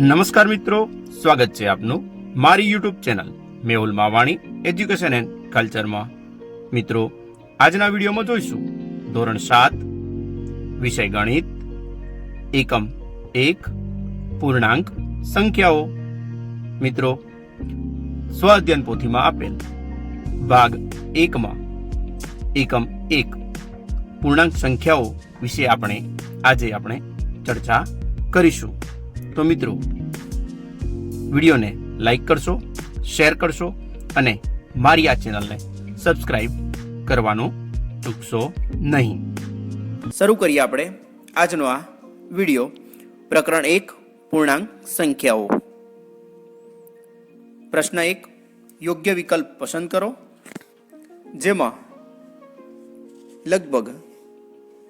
નમસ્કાર મિત્રો, સ્વાગત છે આપનું મારી YouTube channel Mehul Mavani education and કલ્ચરમાં મિત્રો, આજના વિડીયોમાં જોઈશું ધોરણ સાત, વિષય ગણિત, એકમ એક, પૂર્ણાંક સંખ્યાઓ. મિત્રો સ્વ અધ્યયન પોથીમાં આપેલ ભાગ એકમાં એકમ એક, પૂર્ણાંક સંખ્યાઓ વિશે આપણે આજે આપણે ચર્ચા કરીશું. તો મિત્રો, વિડીયોને લાઈક કરશો શેર કરશો અને મારી આ ચેનલને સબસ્ક્રાઇબ કરવાનું ચૂકશો નહીં. શરૂ કરીએ આપણે આજનો આ વીડિયો, પ્રકરણ એક, પૂર્ણાંક સંખ્યાઓ. પ્રશ્ન એક, યોગ્ય વિકલ્પ પસંદ કરો, જેમાં લગભગ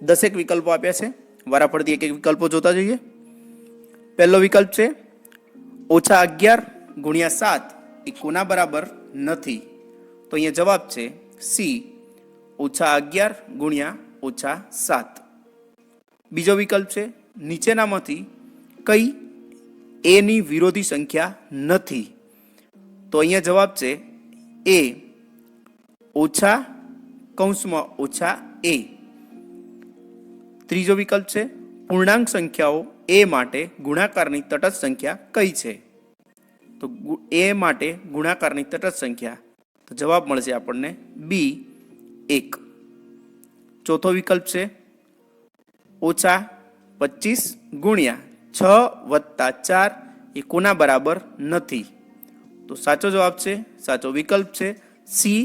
દસેક વિકલ્પો આપ્યા છે. વારાફરતી એક એક વિકલ્પો જોતા જઈએ. પહેલો વિકલ્પ છે, ઓછા અગિયાર ગુણ્યા સાત એ કોના બરાબર નથી? તો અહીંયા જવાબ છે સી, ઓછા અગિયાર ગુણ્યા ઓછા સાત. બીજો વિકલ્પ છે, નીચેનામાંથી કઈ એની વિરોધી સંખ્યા નથી? તો અહીંયા જવાબ છે એ ઓછા, કૌંસમાં ઓછા એ ત્રીજો વિકલ્પ છે, પૂર્ણાંક સંખ્યાઓ એ માટે ગુણાકારની તટસ્થ સંખ્યા કઈ છે? તો એ માટે ગુણાકારની તટસ્થ સંખ્યા, તો જવાબ મળશે આપણને બી એક. ચોથો વિકલ્પ છે, ઓછા પચીસ ગુણ્યા છ વત્તા ચાર એ કોના બરાબર નથી? તો સાચો જવાબ છે, સાચો વિકલ્પ છે સી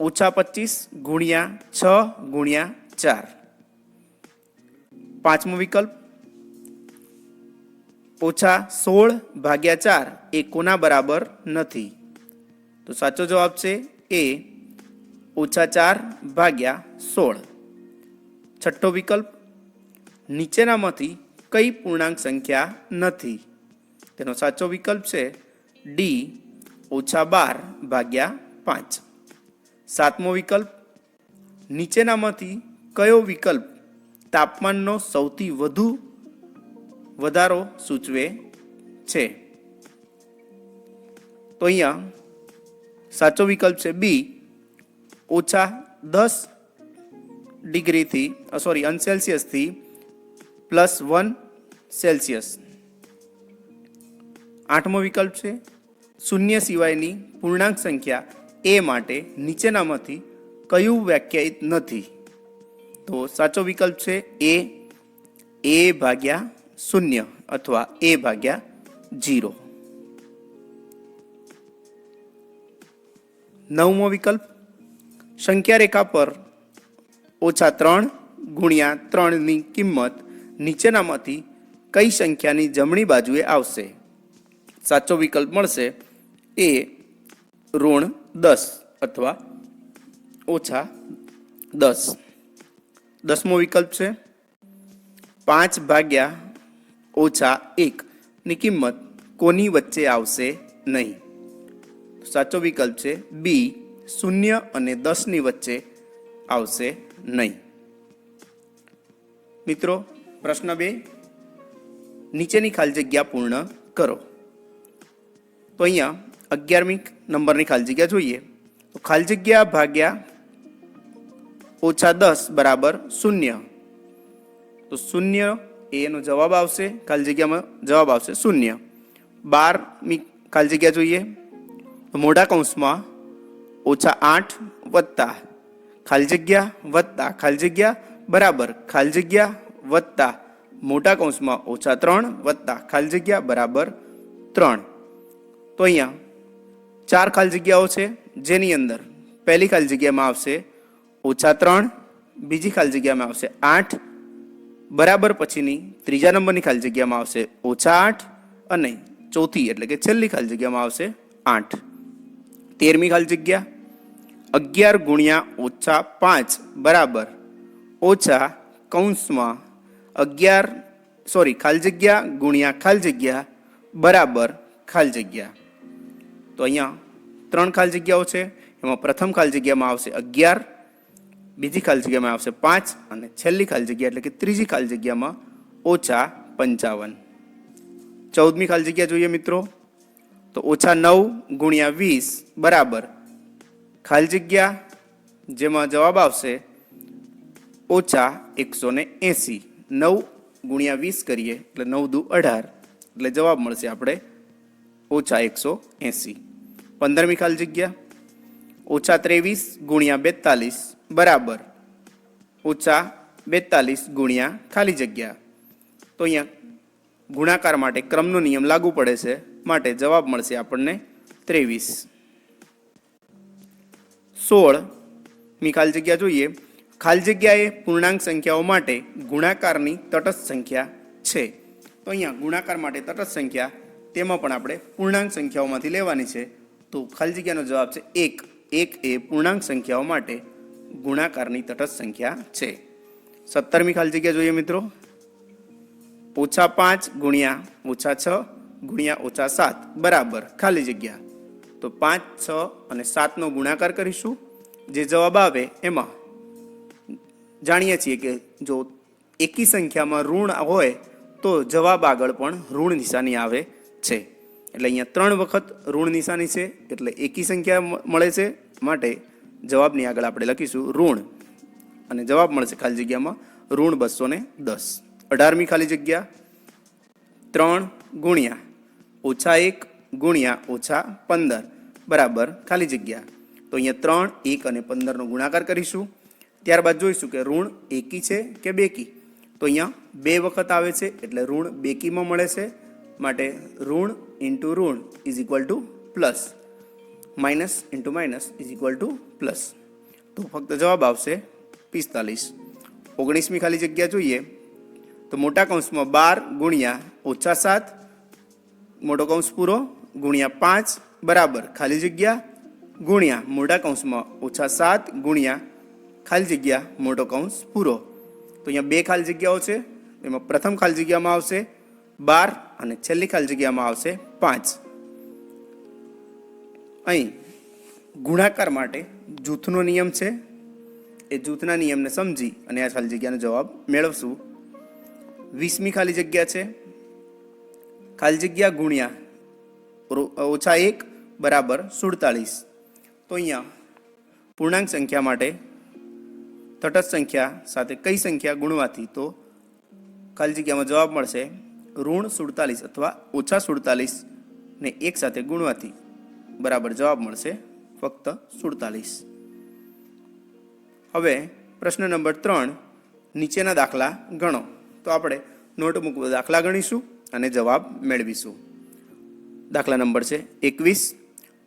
ઓછા પચીસ ગુણ્યા છ ગુણ્યા ચાર. પાંચમો વિકલ્પ ઓછા સોળ ભાગ્યા ચાર એ કોના બરાબર નથી. તો સાચો જવાબ છે એ ઓછા ચાર ભાગ્યા સોળ. છઠ્ઠો વિકલ્પ, નીચેનામાંથી કઈ પૂર્ણાંક સંખ્યા નથી. તેનો સાચો વિકલ્પ છે ડી ઓછા બાર ભાગ્યા પાંચ. સાતમો વિકલ્પ, નીચેનામાંથી કયો વિકલ્પ તાપમાનનો સૌથી વધુ વધારો સૂચવે છે. તો અહીંયા સાચો વિકલ્પ છે બી ઓછા દસ ડિગ્રીથી સોરી અનસેલ્સિયસથી પ્લસ વન સેલ્સિયસ. આઠમો વિકલ્પ છે, શૂન્ય સિવાયની પૂર્ણાંક સંખ્યા એ માટે નીચેનામાંથી કયું વ્યાખ્યાયિત નથી? તો સાચો વિકલ્પ છે એ એ ભાગ્યા શૂન્ય અથવા એ ભાગ્યા જીરો નવમો વિકલ્પ સંખ્યા રેખા પર ઓછા ત્રણ ગુણ્યા ત્રણની કિંમત નીચેનામાંથી કઈ સંખ્યાની જમણી બાજુએ આવશે સાચો વિકલ્પ મળશે એ ઋણ દસ અથવા ઓછા દસ દસમો વિકલ્પ છે પાંચ ભાગ્યા ઓછા એક. ની કિંમત કોની વચ્ચે આવશે નહીં? સાચો વિકલ્પ છે બી, શૂન્ય અને દસની વચ્ચે આવશે નહીં. મિત્રો, પ્રશ્ન બે. નીચેની ખાલી જગ્યા પૂર્ણ કરો. તો અહીંયા અગિયારમી નંબરની ખાલી જગ્યા જોઈએ. તો ખાલી જગ્યા ભાગ્યા ઓછા દસ બરાબર શૂન્ય. તો શૂન્ય એ એનો જવાબ આવશે. ખાલી જગ્યામાં જવાબ આવશે શૂન્ય. બારમી ખાલી જગ્યા જોઈએ. મોઢા કૌંસમાં ઓછા આઠ વત્તા. ખાલી જગ્યા વત્તા. ખાલી જગ્યા બરાબર. ખાલી જગ્યા વત્તા. મોટા કૌંસમાં ઓછા ત્રણ વત્તા. ખાલી જગ્યા બરાબર ત્રણ. તો અહીંયા ચાર ખાલી જગ્યાઓ છે. જેની અંદર પહેલી ખાલી જગ્યામાં આવશે ઓછા ત્રણ. બીજી ખાલી જગ્યામાં આવશે આઠ. બરાબર પછીની ત્રીજા નંબરની ખાલી જગ્યામાં આવશે ઓછા આઠ અને ચોથી, એટલે કે છેલ્લી ખાલી જગ્યામાં આવશે આઠ. તેરમી ખાલી જગ્યા, અગિયાર ગુણ્યા ઓછા પાંચ, બરાબર. ઓછા કૌંસમાં અગિયાર, સોરી, ખાલી જગ્યા ગુણ્યા ખાલી જગ્યા, બરાબર ખાલી જગ્યા. તો અહીંયા ત્રણ ખાલી જગ્યાઓ છે, એમાં પ્રથમ ખાલી જગ્યામાં આવશે અગિયાર બીજી ખાલી જગ્યામાં આવશે પાંચ અને છેલ્લી ખાલી જગ્યા એટલે કે ત્રીજી ખાલી જગ્યામાં ઓછા પંચાવન. ચૌદમી ખાલી જગ્યા જોઈએ મિત્રો. તો ઓછા નવ ગુણ્યા વીસ બરાબર. ખાલી જગ્યા જેમાં જવાબ આવશે ઓછા એકસો ને એંસી. નવ ગુણ્યા વીસ કરીએ એટલે નવ દુ અઢાર. એટલે જવાબ મળશે આપણે ઓછા એકસો એંસી. પંદરમી ખાલી જગ્યા. ઓછા ત્રેવીસ ગુણ્યા બેતાલીસ. બરાબર. ઓછા બેતાલીસ ગુણ્યા ખાલી જગ્યા. તો અહીંયા ગુણાકાર માટે ક્રમનો નિયમ લાગુ પડે છે, માટે જવાબ મળશે આપણને ત્રેવીસ. સોળ. મી ખાલી જગ્યા જોઈએ. ખાલી જગ્યા એ પૂર્ણાંક સંખ્યાઓ માટે ગુણાકારની તટસ્થ સંખ્યા છે. તો અહીંયા ગુણાકાર માટે તટસ્થ સંખ્યા, તેમાં પણ આપણે પૂર્ણાંક સંખ્યાઓમાંથી લેવાની છે. તો ખાલી જગ્યાનો જવાબ છે એક. એક એ પૂર્ણાંક સંખ્યાઓ માટે ગુણાકારની તટસ્થ સંખ્યા છે. સત્તરમી ખાલી જગ્યા જોઈએ મિત્રો. ઓછા પાંચ ગુણ્યા ઓછા છ ગુણ્યા ઓછા સાત. બરાબર. ખાલી જગ્યા. તો પાંચ, છ અને સાતનો ગુણાકાર કરીશું. જે જવાબ આવે એમાં. જાણીએ છીએ કે જો એકી સંખ્યામાં ઋણ હોય, તો જવાબ આગળ પણ ઋણ નિશાની આવે છે. એટલે અહીંયા ત્રણ વખત ઋણ નિશાની છે, એટલે એકી સંખ્યા મળે છે. માટે જવાબની આગળ આપણે લખીશું ઋણ. અને જવાબ મળશે ખાલી જગ્યામાં ઋણ બસો ને દસ. અઢારમી ખાલી જગ્યા. ત્રણ ગુણ્યા ઓછા એક ગુણ્યા ઓછા પંદર. બરાબર, ખાલી જગ્યા. તો અહીંયા ત્રણ, એક અને પંદરનો ગુણાકાર કરીશું. ત્યારબાદ જોઈશું કે ઋણ એકી છે કે બેકી? તો અહીંયા બે વખત આવે છે, એટલે ઋણ બેકીમાં મળે છે. માટે ઋણ ઇન્ટુ ઋણ is equal to plus minus into minus is equal to plus તો ફક્ત જવાબ આવશે પિસ્તાલીસ. ઓગણીસમી ખાલી જગ્યા જોઈએ. તો મોટા કૌંસમાં બાર ગુણ્યા ઓછા સાત, મોટો કૌંસ પૂરો ગુણ્યા પાંચ, બરાબર ખાલી જગ્યા ગુણ્યા મોટા કૌંસમાં ઓછા સાત ગુણ્યા ખાલી જગ્યા મોટો કૌંસ પૂરો. તો અહીંયા બે ખાલી જગ્યાઓ છે. એમાં પ્રથમ ખાલી જગ્યામાં આવશે બાર અને છેલ્લી ખાલી જગ્યામાં આવશે પાંચ. અહીં ગુણાકાર માટે જૂથનો નિયમ છે. એ જૂથના નિયમને સમજી અને આ ખાલી જગ્યાનો જવાબ મેળવશું. વીસમી ખાલી જગ્યા છે. ખાલી જગ્યા ગુણ્યા ઓછા એક બરાબર સુડતાલીસ તો અહીંયા પૂર્ણાંક સંખ્યા માટે તટસ્થ સંખ્યા સાથે કઈ સંખ્યા ગુણવાથી તો ખાલી જગ્યામાં જવાબ મળશે ઋણ સુડતાલીસ અથવા ઓછા સુડતાલીસ ને એક સાથે ગુણવાથી. બરાબર જવાબ મળશે ફક્ત સુડતાલીસ. હવે પ્રશ્ન નંબર ત્રણ, નીચેના દાખલા ગણો. તો આપણે નોટબુક દાખલા ગણીશું અને જવાબ મેળવીશું. દાખલા નંબર છે એકવીસ.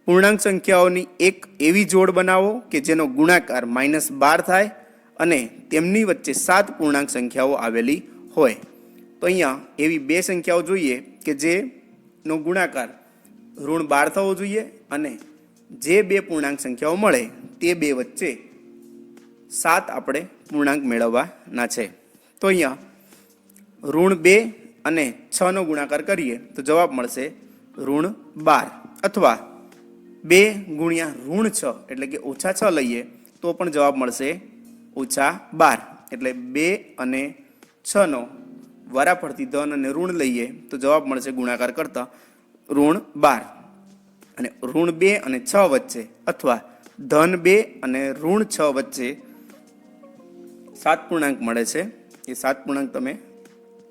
પૂર્ણાંક સંખ્યાઓની એક એવી જોડ બનાવો કે જેનો ગુણાકાર માઇનસ બાર થાય અને તેમની વચ્ચે સાત પૂર્ણાંક સંખ્યાઓ આવેલી હોય. તો અહીંયા એવી બે સંખ્યાઓ જોઈએ કે જેનો ગુણાકાર ઋણ બાર થવો જોઈએ અને જે બે પૂર્ણાંક સંખ્યાઓ મળે તે બે વચ્ચે સાત આપણે પૂર્ણાંક મેળવવાના છે. તો અહીંયા ઋણ બે અને છનો ગુણાકાર કરીએ તો જવાબ મળશે ઋણ બાર અથવા બે ગુણ્યા ઋણ છ એટલે કે ઓછા છ લઈએ તો પણ જવાબ મળશે ઓછા બાર. એટલે બે અને છનો વારાફરતી ધન અને ઋણ લઈએ તો જવાબ મળશે ગુણાકાર કરતા ઋણ બાર. અને ઋણ બે અને છ વચ્ચે અથવા ધન બે અને ઋણ છ વચ્ચે સાત પૂર્ણાંક મળે છે. એ સાત પૂર્ણાંક તમે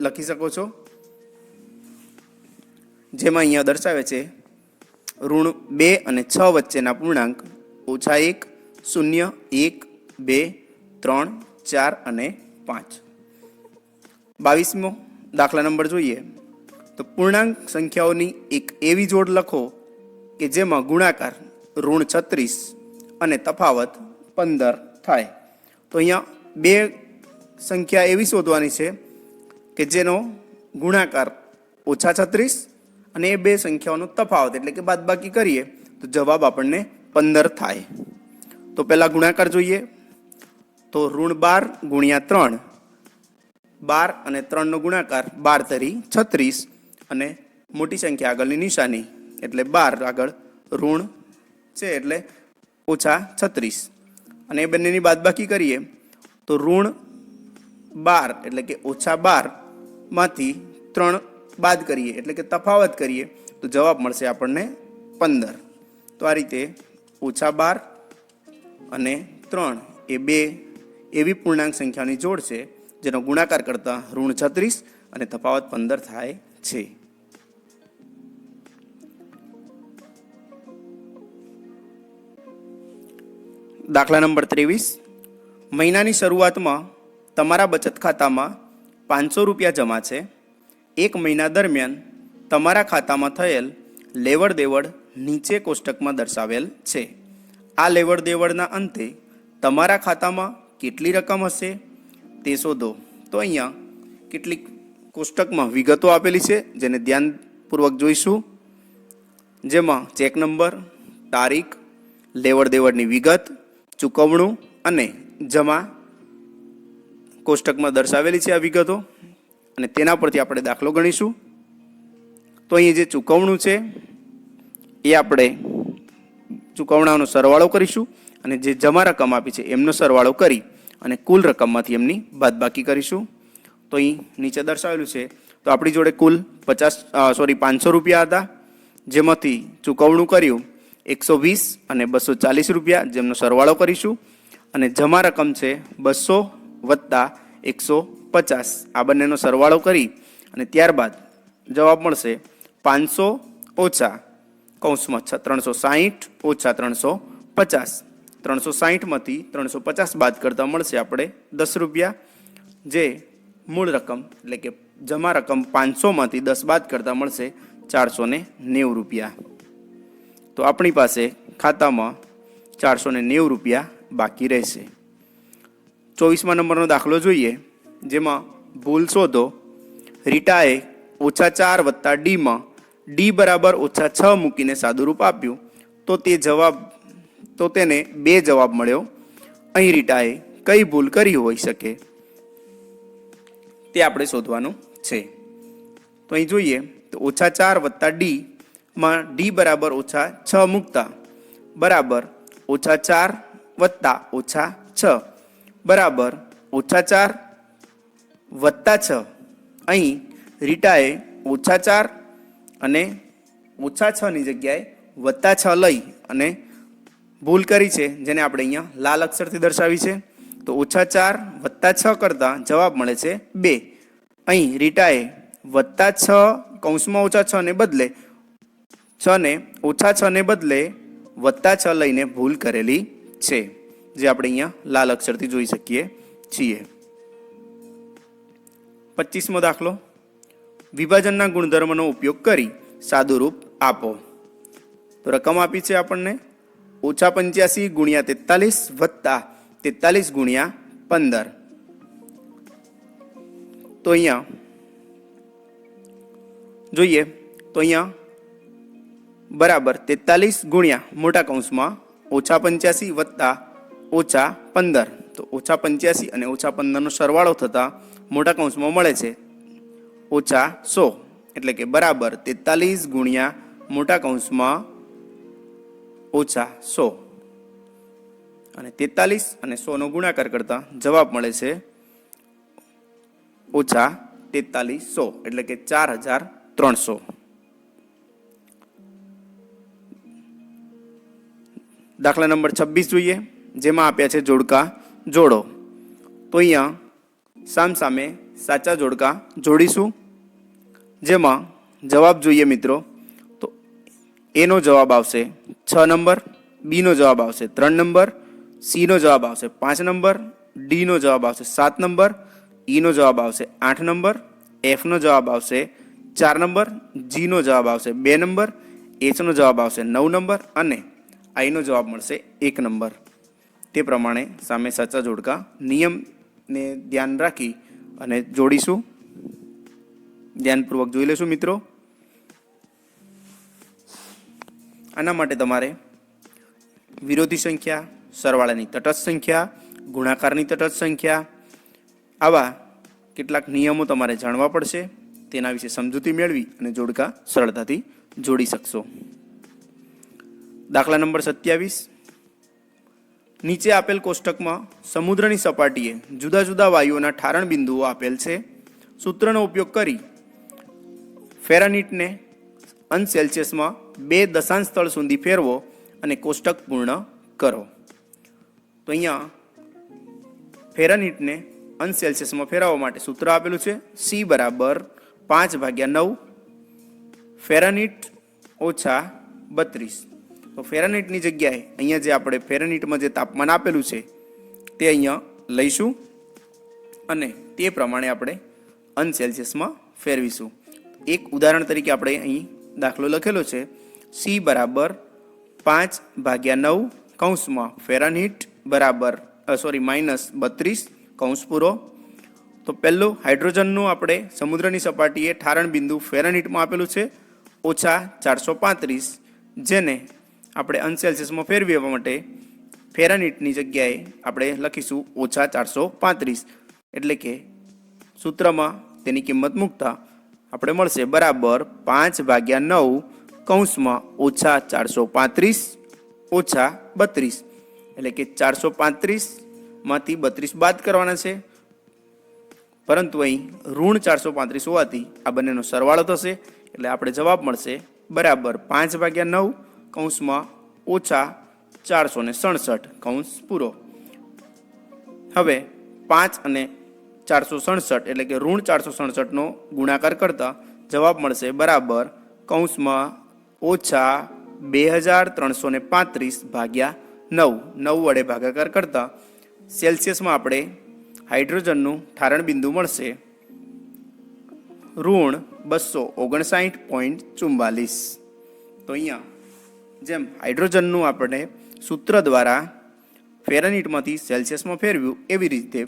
લખી શકો છો. જેમાં અહીંયા દર્શાવે છે, ઋણ બે અને છ વચ્ચેના પૂર્ણાંક ઓછા એક, શૂન્ય, એક, બે, ત્રણ, ચાર અને પાંચ. બાવીસમો દાખલા નંબર જોઈએ. તો પૂર્ણાંક સંખ્યાઓની એક એવી જોડ લખો કે જેમાં ગુણાકાર ઋણ છત્રીસ અને તફાવત પંદર થાય. તો અહીંયા બે સંખ્યા એવી શોધવાની છે કે જેનો ગુણાકાર ઓછા છત્રીસ અને એ બે સંખ્યાઓનો તફાવત. એટલે કે બાદબાકી કરીએ તો જવાબ આપણને પંદર થાય. તો પહેલાં ગુણાકાર જોઈએ. તો ઋણ બાર ગુણ્યા ત્રણ. બાર અને ત્રણનો ગુણાકાર બાર તરી છત્રીસ. અને મોટી સંખ્યા આગળની નિશાની, એટલે બાર આગળ ઋણ છે, એટલે ઓછા છત્રીસ. અને એ બંનેની બાદબાકી કરીએ, તો ઋણ બાર, એટલે કે ઓછા બારમાંથી ત્રણ બાદ કરીએ, એટલે કે તફાવત કરીએ, તો જવાબ મળશે આપણને પંદર. તો આ રીતે ઓછા બાર અને ત્રણ એ બે એવી પૂર્ણાંક સંખ્યાની જોડ છે, જેનો ગુણાકાર કરતાં ઋણ છત્રીસ અને તફાવત પંદર થાય છે દાખલા નંબર ત્રેવીસ. મહિનાની શરૂઆતમાં તમારા બચત ખાતામાં પાંચસો રૂપિયા જમા છે. એક મહિના દરમિયાન તમારા ખાતામાં થયેલ લેવડ દેવડ નીચે કોષ્ટકમાં દર્શાવેલ છે. આ લેવડ દેવડના અંતે તમારા ખાતામાં કેટલી રકમ હશે? તે શોધો. તો અહીંયા કેટલીક કોષ્ટકમાં વિગતો આપેલી છે, જેને ધ્યાનપૂર્વક જોઈશું. જેમાં ચેક નંબર, તારીખ લેવડ દેવડની વિગત, ચૂકવણું અને જમા કોષ્ટકમાં દર્શાવેલી છે આ વિગતો. અને તેના પરથી આપણે દાખલો ગણીશું. તો અહીં જે ચૂકવણું છે, એ આપણે ચૂકવણાનો સરવાળો કરીશું અને જે જમા રકમ આપી છે, એમનો સરવાળો કરી અને કુલ રકમમાંથી એમની બાદબાકી કરીશું. તો અહીં નીચે દર્શાવેલું છે. તો આપણી જોડે કુલ પચાસ સોરી પાંચસો રૂપિયા હતા. જેમાંથી ચૂકવણું કર્યું, એકસો વીસ અને બસો ચાલીસ રૂપિયા જેમનો સરવાળો કરીશું. અને જમા રકમ છે બસો વત્તા એકસો પચાસ. આ બંનેનો સરવાળો કરી અને ત્યારબાદ જવાબ મળશે પાંચસો ઓછા કૌંસમાં ત્રણસો સાહીઠ ઓછા ત્રણસો પચાસ. ત્રણસો સાહીઠમાંથી ત્રણસો પચાસ બાદ કરતાં મળશે આપણે દસ રૂપિયા. જે મૂળ રકમ, એટલે કે જમા રકમ પાંચસોમાંથી દસ બાદ કરતાં મળશે ચારસો નેવું રૂપિયા. તો આપણી પાસે ખાતામાં ચારસો નેવું રૂપિયા બાકી રહેશે. ચોવીસમાં નંબરનો દાખલો જોઈએ, જેમાં ભૂલ શોધો. રીટાએ ઓછા ચાર વત્તા ડીમાં ડી બરાબર ઓછા છ મૂકીને સાદુરૂપ આપ્યું. તો તે જવાબ, તો તેને બે જવાબ મળ્યો. અહીં રીટાએ કઈ ભૂલ કરી હોઈ શકે? તે આપણે શોધવાનું છે. તો અહીં જોઈએ, તો ઓછા ચાર વત્તા ડી માં ડી બરાબર ઓછા છ મૂકતા, બરાબર ઓછા ચાર વત્તા ઓછા છ, બરાબર ઓછા ચાર વત્તા છ. અહીં રીટાએ ઓછા ચાર અને ઓછા છની જગ્યાએ વત્તા છ લઈ અને ભૂલ કરી છે, જેને આપણે અહીંયા લાલ અક્ષરથી દર્શાવી છે. તો ઓછા ચાર વત્તા છ કરતાં જવાબ મળે છે બે. અહીં રીટાએ વત્તા છ કૌંસમાં ઓછા છ ને બદલે છ ને ઓછા છ ને બદલે વત્તા છ લઈને ભૂલ કરેલી છે. જે આપણે અહીંયા લાલ અક્ષરથી જોઈ શકીએ છીએ. પચીસમો દાખલો. વિભાજનના ગુણધર્મનો ઉપયોગ કરી સાદુરૂપ આપો. તો રકમ આપી છે આપણને. ઓછા પંચ્યાસી ગુણ્યા તેતાલીસ વત્તા તેતાલીસ ગુણ્યા પંદર. તો અહીંયા જોઈએ, તો અહીંયા બરાબર તેતાલીસ ગુણ્યા મોટા કૌંસમાં ઓછા પંચ્યાસી વત્તા ઓછા પંદર. તો ઓછા પંચ્યાસી અને ઓછા પંદરનો સરવાળો થતાં મોટા કૌંસમાં મળે છે ઓછા સો. એટલે કે બરાબર તેતાલીસ ગુણ્યા મોટા કૌંસમાં ઓછા સો. અને તેતાલીસ અને સોનો ગુણાકાર કરતાં જવાબ મળે છે ઓછા તેતાલીસો, એટલે કે ચાર હજાર ત્રણસો. દાખલા નંબર છવ્વીસ જોઈએ, જેમાં આપ્યા છે જોડકા જોડો. તો અહીંયા સામ સામે સાચા જોડકા જોડીશું. જેમાં જવાબ જોઈએ મિત્રો, તો એનો જવાબ આવશે છ નંબર, બીનો જવાબ આવશે ત્રણ નંબર સીનો જવાબ આવશે પાંચ નંબર ડીનો જવાબ આવશે સાત નંબર ઈનો જવાબ આવશે આઠ નંબર એફનો જવાબ આવશે ચાર નંબર જીનો જવાબ આવશે બે નંબર એચનો જવાબ આવશે નવ નંબર અને આઈનો જવાબ મળશે એક નંબર. તે પ્રમાણે સામે સાચા જોડકા નિયમને ધ્યાન રાખી અને જોડીશું. ધ્યાનપૂર્વક જોઈ લેશું મિત્રો. આના માટે તમારે વિરોધી સંખ્યા સરવાળાની તટસ્થ સંખ્યા, ગુણાકારની તટસ્થ સંખ્યા. આવા કેટલાક નિયમો તમારે જાણવા પડશે. તેના વિશે સમજૂતી મેળવી અને જોડકા સરળતાથી જોડી શકશો. દાખલા નંબર સત્યાવીસ. નીચે આપેલ કોષ્ટકમાં સમુદ્રની સપાટીએ જુદા જુદા વાયુઓના ઠારણ બિંદુઓ આપેલ છે. સૂત્રનો ઉપયોગ કરી ફેરાનીટને અંશ સેલ્સિયસમાં બે દશાંશ સ્થળ સુધી ફેરવો અને કોષ્ટક પૂર્ણ કરો. તો અહીંયા ફેરનહીટને અંશ સેલ્સિયસમાં ફેરવવા માટે સૂત્ર આપેલું છે. સી બરાબર પાંચ ભાગ્યા નવ. ફેરનહીટ ઓછા બત્રીસ. તો ફેરનહીટની જગ્યાએ અહીંયા જે આપણે ફેરનહીટમાં જે તાપમાન આપેલું છે તે અહીંયા લઈશું અને તે પ્રમાણે આપણે અંશ ફેરવીશું. એક ઉદાહરણ તરીકે આપણે અહીં દાખલો લખેલો છે. સી બરાબર પાંચ ભાગ્યા નવ કૌંસમાં ફેરાનહીટ બરાબર સોરી માઇનસ બત્રીસ, કૌંસ પૂરો. તો પહેલું, હાઇડ્રોજનનું આપણે સમુદ્રની સપાટીએ ઠારણ બિંદુ ફેરનહીટમાં આપેલું છે, ઓછા ચારસો પાંત્રીસ, જેને આપણે અનસેલ્સિયસમાં ફેરવી આવવા માટે ફેરનહીટની જગ્યાએ આપણે લખીશું ઓછા ચારસો પાંત્રીસ. એટલે કે સૂત્રમાં તેની કિંમત મૂકતા આપણે મળશે બરાબર પાંચ ભાગ્યા નવ, કૌંસમાં ઓછા ચારસો પાંત્રીસ, ઓછા બત્રીસ. એટલે કે ચારસો પાંત્રીસમાંથી બત્રીસ બાદ કરવાના છે. પરંતુ અહીં ઋણ ચારસો પાંત્રીસ હોવાથી આ બંનેનો સરવાળો થશે. એટલે આપણે જવાબ મળશે બરાબર પાંચ ભાગ્યા નવ કૌંસમાં ઓછા ચારસો ને સડસઠ કૌંસ પૂરો. હવે પાંચ અને ચારસો સડસઠ એટલે કે ઋણ ચારસો સડસઠનો ગુણાકાર કરતા જવાબ મળશે બરાબર કૌંસમાં ઓછા બે હજાર ત્રણસો ને પાંત્રીસ ભાગ્યા નવ નવ વડે ભાગાકાર કરતા સેલ્સિયસમાં આપણે હાઇડ્રોજનનું ઠારણ બિંદુ મળશે. ઋણ બસો ઓગણસાઠ પોઈન્ટ ચુમ્બાલીસ તો અહીંયા, જેમ હાઇડ્રોજનનું આપણે સૂત્ર દ્વારા ફેરનહીટમાંથી સેલ્સિયસમાં ફેરવ્યું, એવી રીતે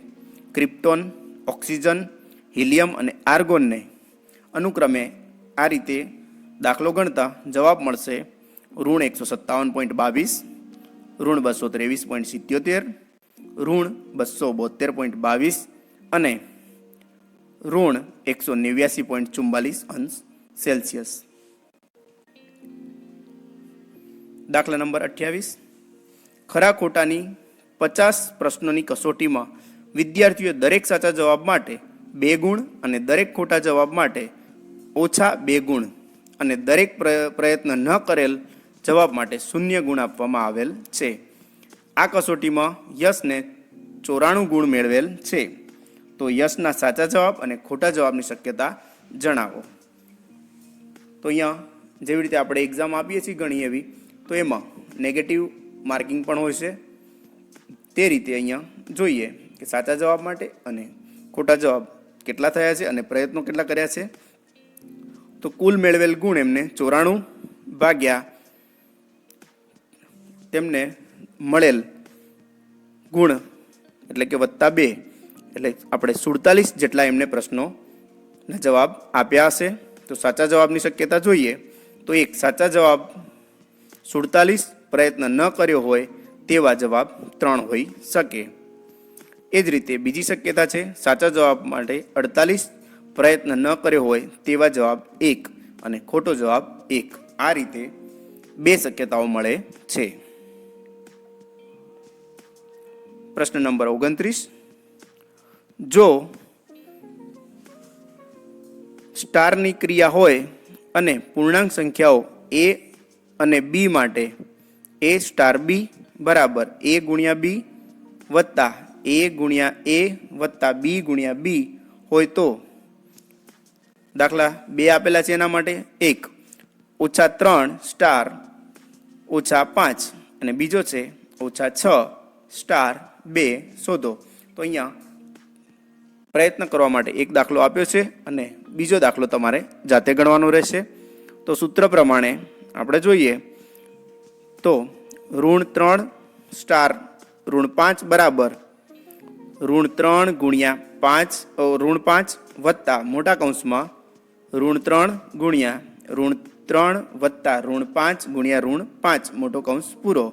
ક્રિપ્ટોન, ઓક્સિજન, હિલિયમ અને આર્ગોનને અનુક્રમે આ રીતે દાખલો ગણતા જવાબ મળશે ઋણ એકસો સત્તાવન પોઈન્ટ બાવીસ ઋણ બસો ત્રેવીસ પોઈન્ટ સિત્યોતેર, ઋણ બસો બોતેર પોઈન્ટ બાવીસ અને ઋણ એકસો નેવ્યાસી પોઈન્ટ ચુમ્બાલીસ અંશ સેલ્સિયસ. દાખલા નંબર અઠ્યાવીસ. ખરા ખોટાની પચાસ પ્રશ્નોની કસોટીમાં વિદ્યાર્થીઓએ દરેક સાચા જવાબ માટે બે ગુણ અને દરેક ખોટા જવાબ માટે ઓછા બે ગુણ અને દરેક પ્ર- પ્રયત્ન ન કરેલ જવાબ માટે શૂન્ય ગુણ આપવામાં આવેલ છે. આ કસોટીમાં યશને ચોરાણું ગુણ મેળવેલ છે. તો યશના સાચા જવાબ અને ખોટા જવાબની શક્યતા જણાવો. તો અહીંયા જેવી રીતે આપણે એક્ઝામ આપીએ છીએ ઘણી એવી, તો એમાં નેગેટિવ માર્કિંગ પણ હોય છે. તે રીતે અહીંયા જોઈએ કે સાચા જવાબ માટે અને ખોટા જવાબ કેટલા થયા છે અને પ્રયત્નો કેટલા કર્યા છે. તો કુલ મેળવેલ ગુણ એમને ચોરાણું ભાગ્યા તેમને મળેલ ગુણ એટલે કે વત્તા બે એટલે આપણે સુડતાલીસ જેટલા એમને પ્રશ્નોના જવાબ આપ્યા હશે. તો સાચા જવાબની શક્યતા જોઈએ. તો એક, સાચા જવાબ સુડતાલીસ પ્રયત્ન ન કર્યો હોય તેવા જવાબ ત્રણ હોઈ શકે. એ જ રીતે બીજી શક્યતા છે, સાચા જવાબ માટે અડતાલીસ પ્રયત્ન ન કર્યો હોય તેવા જવાબ એક અને ખોટો જવાબ એક. આ રીતે બે શક્યતાઓ મળે છે. પ્રશ્ન નંબર ઓગણત્રીસ. જો સ્ટારની ક્રિયા હોય અને પૂર્ણાંક સંખ્યાઓ એ અને બી માટે, એ સ્ટાર બી બરાબર એ ગુણ્યા બી વત્તા એ ગુણ્યા એ વત્તા બી ગુણ્યા બી હોય તો દાખલા બે આપેલા છે એના માટે, એક ઓછા ત્રણ સ્ટાર ઓછા પાંચ અને બીજો છે ઓછા છ સ્ટાર બે શોધો. તો અહીંયા પ્રયત્ન કરવા માટે એક દાખલો આપ્યો છે અને બીજો દાખલો તમારે જાતે ગણવાનો રહેશે. તો સૂત્ર પ્રમાણે આપણે જોઈએ. તો ઋણ ત્રણ સ્ટાર ઋણ પાંચ બરાબર ઋણ ત્રણ ગુણ્યા પાંચ ઋણ પાંચ વત્તા મોટા કૌંસમાં ઋણ ત્રણ ગુણ્યા ઋણ ત્રણ વત્તા ઋણ પાંચ ગુણ્યા ઋણ પાંચ મોટો કૌંસ પૂરો.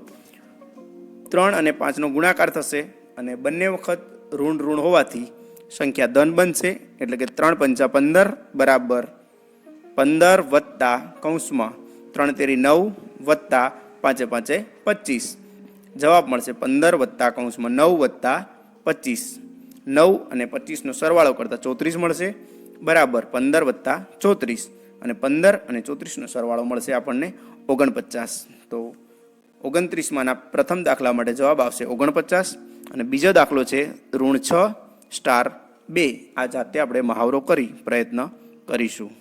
ત્રણ અને પાંચનો ગુણાકાર થશે અને બંને વખત ઋણ ઋણ હોવાથી સંખ્યા ધન બનશે, એટલે કે ત્રણ પંચા પંદર બરાબર પંદર વત્તા કૌંસમાં ત્રણ તેરી નવ વત્તા પાંચે પાંચે પચીસ. જવાબ મળશે પંદર વત્તા કૌંસમાં નવ વત્તા પચીસ. નવ અને પચીસનો સરવાળો કરતાં ચોત્રીસ મળશે, બરાબર પંદર વત્તા ચોત્રીસ. અને પંદર અને ચોત્રીસનો સરવાળો મળશે આપણને ઓગણપચાસ. તો ઓગણત્રીસમાંના પ્રથમ દાખલા માટે જવાબ આવશે ઓગણપચાસ અને બીજો દાખલો છે ઋણ છ, સ્ટાર બે. આ જાતે આપણે મહાવરો કરી પ્રયત્ન કરીશું.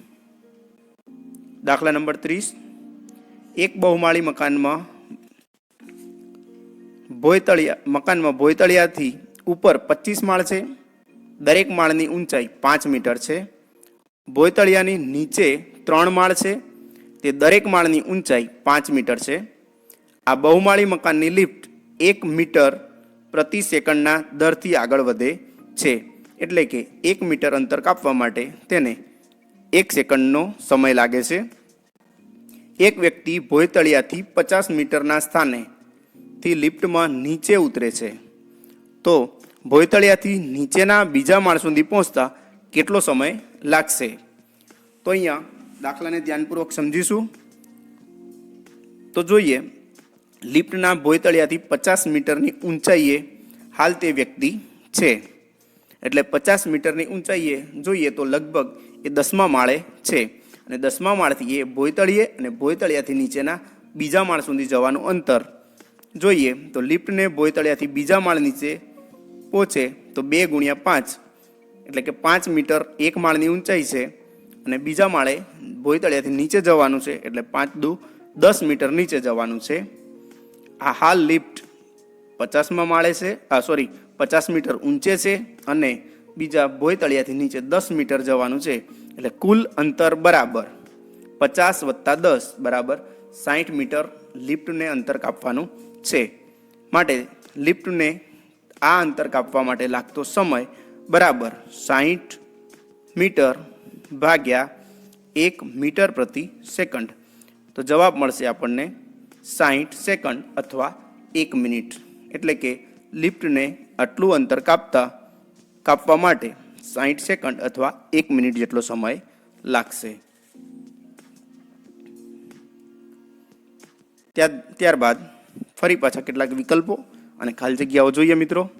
દાખલા નંબર ત્રીસ. એક બહુમાળી મકાનમાં ભોયતળિયા, મકાનમાં ભોયતળિયાથી ઉપર પચીસ માળ છે. દરેક માળની ઊંચાઈ પાંચ મીટર છે. ભોયતળિયાની નીચે ત્રણ માળ છે. તે દરેક માળની ઊંચાઈ પાંચ મીટર છે. આ બહુમાળી મકાનની લિફ્ટ એક મીટર પ્રતિ સેકન્ડના દરથી આગળ વધે છે. એટલે કે એક મીટર અંતર કાપવા માટે તેને એક સેકન્ડનો સમય લાગે છે. એક વ્યક્તિ ભોયતળિયાથી પચાસ મીટરના સ્થાને થી લિફ્ટમાં નીચે ઉતરે છે. તો ભોયતળિયાથી નીચેના બીજા માળ સુધી પહોંચતા કેટલો સમય લાગશે? તો અહીંયા દાખલાને ધ્યાનપૂર્વક સમજીશું. તો જોઈએ લિફ્ટના ભોયતળિયાથી પચાસ મીટરની ઊંચાઈએ હાલ તે વ્યક્તિ છે. એટલે પચાસ મીટરની ઊંચાઈએ જોઈએ તો લગભગ એ દસમા માળે છે. અને દસમા માળથી એ ભોયતળીએ અને ભોયતળિયાથી નીચેના બીજા માળ સુધી જવાનું અંતર જોઈએ તો લિફ્ટને ભોયતળિયાથી બીજા માળ નીચે પહોંચે તો બે ગુણ્યા પાંચ. એટલે કે પાંચ મીટર એક માળની ઊંચાઈ છે અને બીજા માળે ભોયતળિયાથી નીચે જવાનું છે. એટલે પાંચ દુ દસ મીટર નીચે જવાનું છે. આ હાલ લિફ્ટ પચાસમાં માળે છે, આ સોરી પચાસ મીટર ઊંચે છે અને બીજા ભોયતળિયાથી નીચે દસ મીટર જવાનું છે. એટલે કુલ અંતર બરાબર પચાસ વત્તા દસ બરાબર સાઠ મીટર લિફ્ટને અંતર કાપવાનું છે. માટે લિફ્ટને આ અંતર કાપવા માટે લાગતો સમય બરાબર સાઠ મીટર ભાગ્યા એક મીટર પ્રતિ સેકન્ડ. તો જવાબ મળશે આપણને સાહીઠ સેકન્ડ અથવા એક મિનિટ. એટલે કે લિફ્ટને આટલું અંતર કાપતા, કાપવા માટે સાહીઠ સેકન્ડ અથવા એક મિનિટ જેટલો સમય લાગશે. ત્યાર, ત્યારબાદ ફરી પાછા કેટલાક વિકલ્પો અને ખાલી જગ્યાઓ જોઈએ મિત્રો.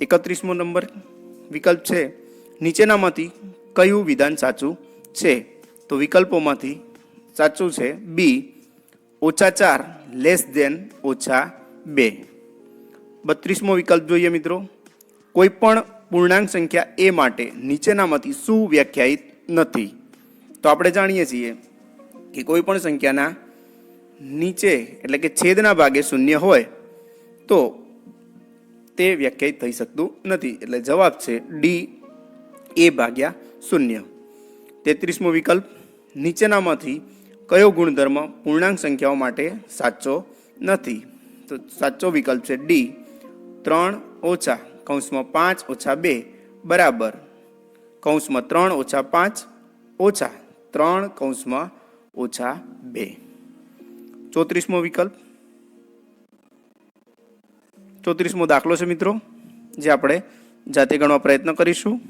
એકત્રીસમો નંબર વિકલ્પ છે, નીચેનામાંથી કયું વિધાન સાચું છે? તો વિકલ્પોમાંથી સાચું છે? બી ઓછા ચાર લેસ દેન ઓછા બે. બત્રીસમો વિકલ્પ જોઈએ મિત્રો. કોઈ પણ પૂર્ણાંક સંખ્યા એ માટે નીચેનામાંથી શું વ્યાખ્યાયિત નથી. તો આપણે જાણીએ છીએ કે કોઈ પણ સંખ્યાના નીચે એટલે કે છેદના ભાગે શૂન્ય હોય, તો તે વ્યાખ્યાયિત થઈ શકતું નથી. એટલે જવાબ છે ડી એ ભાગ્યા શૂન્ય. તેત્રીસમો વિકલ્પ, નીચેનામાંથી કયો ગુણધર્મ પૂર્ણાંક સંખ્યાઓ માટે સાચો નથી? તો સાચો વિકલ્પ છે ડી ત્રણ ઓછા કૌંસમાં પાંચ ઓછા બે, બરાબર. કૌંસમાં ત્રણ ઓછા પાંચ ઓછા ત્રણ કૌંસમાં ઓછા બે. ચોત્રીસમો વિકલ્પ. ચોત્રીસમો દાખલો છે મિત્રો, જે આપણે જાતે ગણવા પ્રયત્ન કરીશું.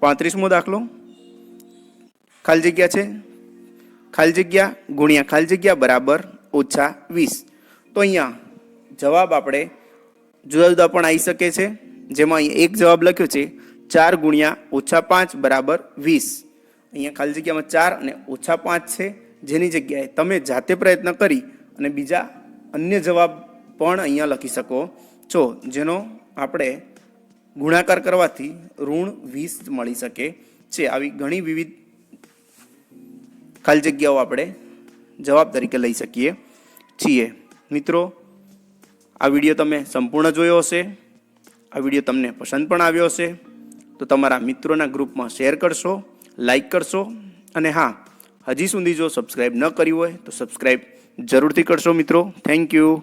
પાંત્રીસમો દાખલો. ખાલી જગ્યા છે. ખાલી જગ્યા ગુણ્યા ખાલી જગ્યા બરાબર ઓછા વીસ. તો અહીંયા જવાબ આપણે જુદા જુદા પણ આવી શકે છે. જેમાં અહીં એક જવાબ લખ્યો છે, ચાર ગુણ્યા ઓછા પાંચ બરાબર વીસ. અહીંયા ખાલી જગ્યામાં ચાર અને ઓછા પાંચ છે. જેની જગ્યાએ તમે જાતે પ્રયત્ન કરી અને બીજા અન્ય જવાબ પણ અહીંયા લખી શકો. છો જેનો આપણે ગુણાકાર કરવાથી ઋણ વીસ મળી શકે છે. આવી ઘણી વિવિધ ખાલી જગ્યાઓ આપણે જવાબ તરીકે લઈ શકીએ. છીએ. મિત્રો, આ વીડિયો તમે સંપૂર્ણ જોયો હશે. આ વીડિયો તમને પસંદ પણ આવ્યો હશે. તો તમારા મિત્રોના ગ્રુપમાં શેર કરશો, લાઈક કરશો અને હા, હજી સુધી જો સબસ્ક્રાઈબ ન કર્યું હોય તો સબસ્ક્રાઈબ જરૂરથી કરશો મિત્રો. Thank you.